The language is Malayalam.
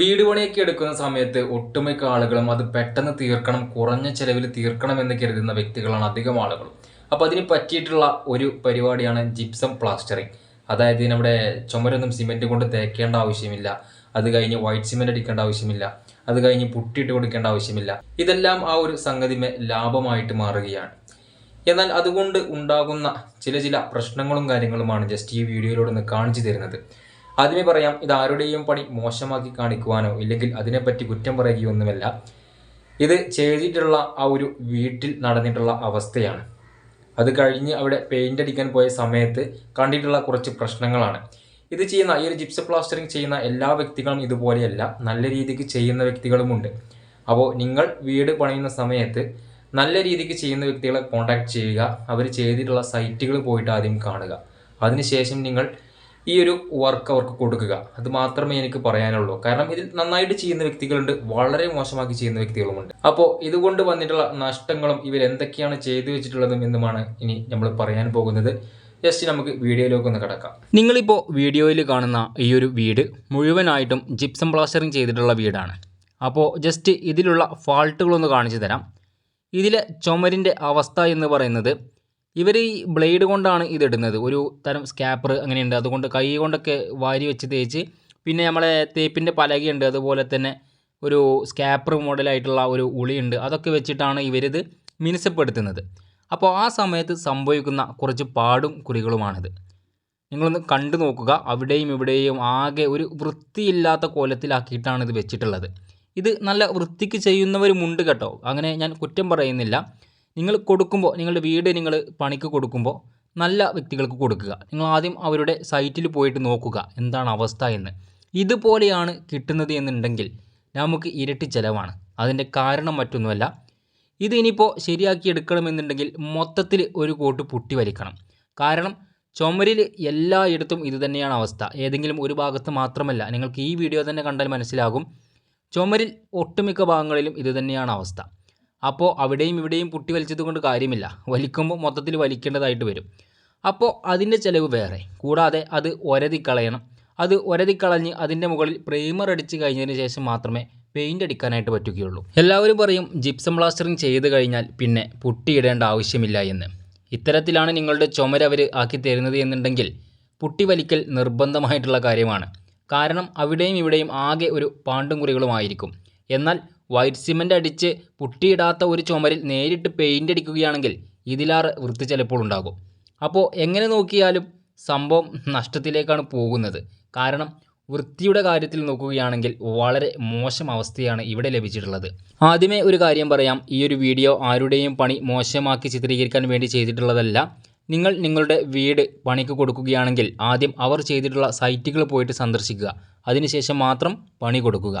വീട് പണിയൊക്കെ എടുക്കുന്ന സമയത്ത് ഒട്ടുമിക്ക ആളുകളും അത് പെട്ടെന്ന് തീർക്കണം കുറഞ്ഞ ചെലവിൽ തീർക്കണം എന്ന് കരുതുന്ന വ്യക്തികളാണ് അധികം ആളുകളും അപ്പോൾ അതിന് പറ്റിയിട്ടുള്ള ഒരു പരിപാടിയാണ് ജിപ്സം പ്ലാസ്റ്ററിങ്. അതായത് നമ്മുടെ ചുമരൊന്നും സിമെന്റ് കൊണ്ട് തേക്കേണ്ട ആവശ്യമില്ല. അത് കഴിഞ്ഞ് വൈറ്റ് സിമെന്റ് അടിക്കേണ്ട ആവശ്യമില്ല. അത് കഴിഞ്ഞ് പുട്ടിയിട്ട് കൊടുക്കേണ്ട ആവശ്യമില്ല. ഇതെല്ലാം ആ ഒരു സംഗതിമേ ലാഭമായിട്ട് മാറുകയാണ്. എന്നാൽ അതുകൊണ്ട് ഉണ്ടാകുന്ന ചില ചില പ്രശ്നങ്ങളും കാര്യങ്ങളുമാണ് ജസ്റ്റ് ഈ വീഡിയോയിലൂടെ ഒന്ന് കാണിച്ചു തരുന്നത്. ആദ്യമേ പറയാം ഇത് ആരുടെയും പണി മോശമാക്കി കാണിക്കുവാനോ ഇല്ലെങ്കിൽ അതിനെപ്പറ്റി കുറ്റം പറയുകയൊന്നുമല്ല. ഇത് ചെയ്തിട്ടുള്ള ആ ഒരു വീട്ടിൽ നടന്നിട്ടുള്ള അവസ്ഥയാണ്. അത് കഴിഞ്ഞ് അവിടെ പെയിന്റ് അടിക്കാൻ പോയ സമയത്ത് കണ്ടിട്ടുള്ള കുറച്ച് പ്രശ്നങ്ങളാണ്. ഇത് ചെയ്യുന്ന ഈ ഒരു ജിപ്സ് പ്ലാസ്റ്ററിങ് ചെയ്യുന്ന എല്ലാ വ്യക്തികളും ഇതുപോലെയല്ല. നല്ല രീതിക്ക് ചെയ്യുന്ന വ്യക്തികളുമുണ്ട്. അപ്പോൾ നിങ്ങൾ വീട് പണിയുന്ന സമയത്ത് നല്ല രീതിക്ക് ചെയ്യുന്ന വ്യക്തികളെ കോൺടാക്ട് ചെയ്യുക. അവർ ചെയ്തിട്ടുള്ള സൈറ്റുകൾ പോയിട്ട് ആദ്യം കാണുക. അതിനുശേഷം നിങ്ങൾ ഈ ഒരു വർക്ക് അവർക്ക് കൊടുക്കുക. അത് മാത്രമേ എനിക്ക് പറയാനുള്ളൂ. കാരണം ഇതിൽ നന്നായിട്ട് ചെയ്യുന്ന വ്യക്തികളുണ്ട് വളരെ മോശമാക്കി ചെയ്യുന്ന വ്യക്തികളുമുണ്ട്. അപ്പോൾ ഇതുകൊണ്ട് വന്നിട്ടുള്ള നഷ്ടങ്ങളും ഇവർ എന്തൊക്കെയാണ് ചെയ്തു വെച്ചിട്ടുള്ളതും എന്നുമാണ് ഇനി നമ്മൾ പറയാൻ പോകുന്നത്. ജസ്റ്റ് നമുക്ക് വീഡിയോയിലേക്ക് ഒന്ന് കിടക്കാം. നിങ്ങളിപ്പോൾ വീഡിയോയിൽ കാണുന്ന ഈ ഒരു വീട് മുഴുവനായിട്ടും ജിപ്സം പ്ലാസ്റ്ററിങ് ചെയ്തിട്ടുള്ള വീടാണ്. അപ്പോൾ ജസ്റ്റ് ഇതിലുള്ള ഫാൾട്ടുകളൊന്ന് കാണിച്ചു തരാം. ഇതിലെ ചുമരിന്റെ അവസ്ഥ എന്ന് പറയുന്നത് ഇവർ ഈ ബ്ലേഡ് കൊണ്ടാണ് ഇതിടുന്നത് ഒരു തരം സ്കാപ്പർ അങ്ങനെയുണ്ട്. അതുകൊണ്ട് കൈ കൊണ്ടൊക്കെ വാരി വെച്ച് തേച്ച് പിന്നെ നമ്മളെ തേപ്പിന്റെ പലകയുണ്ട്. അതുപോലെ തന്നെ ഒരു സ്കാപ്പർ മോഡലായിട്ടുള്ള ഒരു ഉളിയുണ്ട്. അതൊക്കെ വെച്ചിട്ടാണ് ഇവരിത് മിനുസപ്പെടുത്തുന്നത്. അപ്പോൾ ആ സമയത്ത് സംഭവിക്കുന്ന കുറച്ച് പാടും കുറികളുമാണിത്. നിങ്ങളൊന്ന് കണ്ടു നോക്കുക. അവിടെയും ഇവിടെയും ആകെ ഒരു വൃത്തിയില്ലാത്ത കോലത്തിലാക്കിയിട്ടാണ് ഇത് വെച്ചിട്ടുള്ളത്. ഇത് നല്ല വൃത്തിക്ക് ചെയ്യുന്നവരുമുണ്ട് കേട്ടോ. അങ്ങനെ ഞാൻ കുറ്റം പറയുന്നില്ല. നിങ്ങൾ കൊടുക്കുമ്പോൾ നിങ്ങളുടെ വീട് നിങ്ങൾ പണിക്ക് കൊടുക്കുമ്പോൾ നല്ല വ്യക്തികൾക്ക് കൊടുക്കുക. നിങ്ങൾ ആദ്യം അവരുടെ സൈറ്റിൽ പോയിട്ട് നോക്കുക എന്താണ് അവസ്ഥ എന്ന്. ഇതുപോലെയാണ് കിട്ടുന്നത് എന്നുണ്ടെങ്കിൽ നമുക്ക് ഇരട്ടി ചിലവാണ്. അതിന്റെ കാരണം മറ്റൊന്നുമല്ല. ഇത് ഇനിയിപ്പോൾ ശരിയാക്കി എടുക്കണമെന്നുണ്ടെങ്കിൽ മൊത്തത്തിൽ ഒരു കോട്ട് പുട്ടി വലിക്കണം. കാരണം ചുമരിൽ എല്ലായിടത്തും ഇത് തന്നെയാണ് അവസ്ഥ. ഏതെങ്കിലും ഒരു ഭാഗത്ത് മാത്രമല്ല. നിങ്ങൾക്ക് ഈ വീഡിയോ തന്നെ കണ്ടാൽ മനസ്സിലാകും. ചുമരിൽ ഒട്ടുമിക്ക ഭാഗങ്ങളിലും ഇത് തന്നെയാണ് അവസ്ഥ. അപ്പോൾ അവിടെയും ഇവിടെയും പുട്ടി വലിച്ചത് കൊണ്ട് കാര്യമില്ല. വലിക്കുമ്പോൾ മൊത്തത്തിൽ വലിക്കേണ്ടതായിട്ട് വരും. അപ്പോൾ അതിന്റെ ചിലവ് വേറെ. കൂടാതെ അത് ഒരതി കളയണം. അത് ഒരതി കളഞ്ഞ് അതിന്റെ മുകളിൽ പ്രൈമർ അടിച്ച് കഴിഞ്ഞതിന് ശേഷം മാത്രമേ പെയിന്റ് അടിക്കാനായിട്ട് പറ്റുകയുള്ളൂ. എല്ലാവരും പറയും ജിപ്സം പ്ലാസ്റ്ററിങ് ചെയ്ത് കഴിഞ്ഞാൽ പിന്നെ പുട്ടിയിടേണ്ട ആവശ്യമില്ല എന്ന്. ഇത്തരത്തിലാണ് നിങ്ങളുടെ ചുമര് അവർ ആക്കി തരുന്നത് എന്നുണ്ടെങ്കിൽ പുട്ടി വലിക്കൽ നിർബന്ധമായിട്ടുള്ള കാര്യമാണ്. കാരണം അവിടെയും ഇവിടെയും ആകെ ഒരു പാണ്ടും കുറികളുമായിരിക്കും എന്നാൽ വൈറ്റ് സിമന്റ് അടിച്ച് പുട്ടിയിടാത്ത ഒരു ചുമരിൽ നേരിട്ട് പെയിന്റ് അടിക്കുകയാണെങ്കിൽ ഇതിലാറ് വൃത്തി ചിലപ്പോൾ ഉണ്ടാകും. അപ്പോൾ എങ്ങനെ നോക്കിയാലും സംഭവം നഷ്ടത്തിലേക്കാണ് പോകുന്നത്. കാരണം വൃത്തിയുടെ കാര്യത്തിൽ നോക്കുകയാണെങ്കിൽ വളരെ മോശം അവസ്ഥയാണ് ഇവിടെ ലഭിച്ചിട്ടുള്ളത്. ആദ്യമേ ഒരു കാര്യം പറയാം. ഈ ഒരു വീഡിയോ ആരുടെയും പണി മോശമാക്കി ചിത്രീകരിക്കാൻ വേണ്ടി ചെയ്തിട്ടുള്ളതല്ല. നിങ്ങൾ നിങ്ങളുടെ വീട് പണിക്ക് കൊടുക്കുകയാണെങ്കിൽ ആദ്യം അവർ ചെയ്തിട്ടുള്ള സൈറ്റുകൾ പോയിട്ട് സന്ദർശിക്കുക. അതിനുശേഷം മാത്രം പണി കൊടുക്കുക.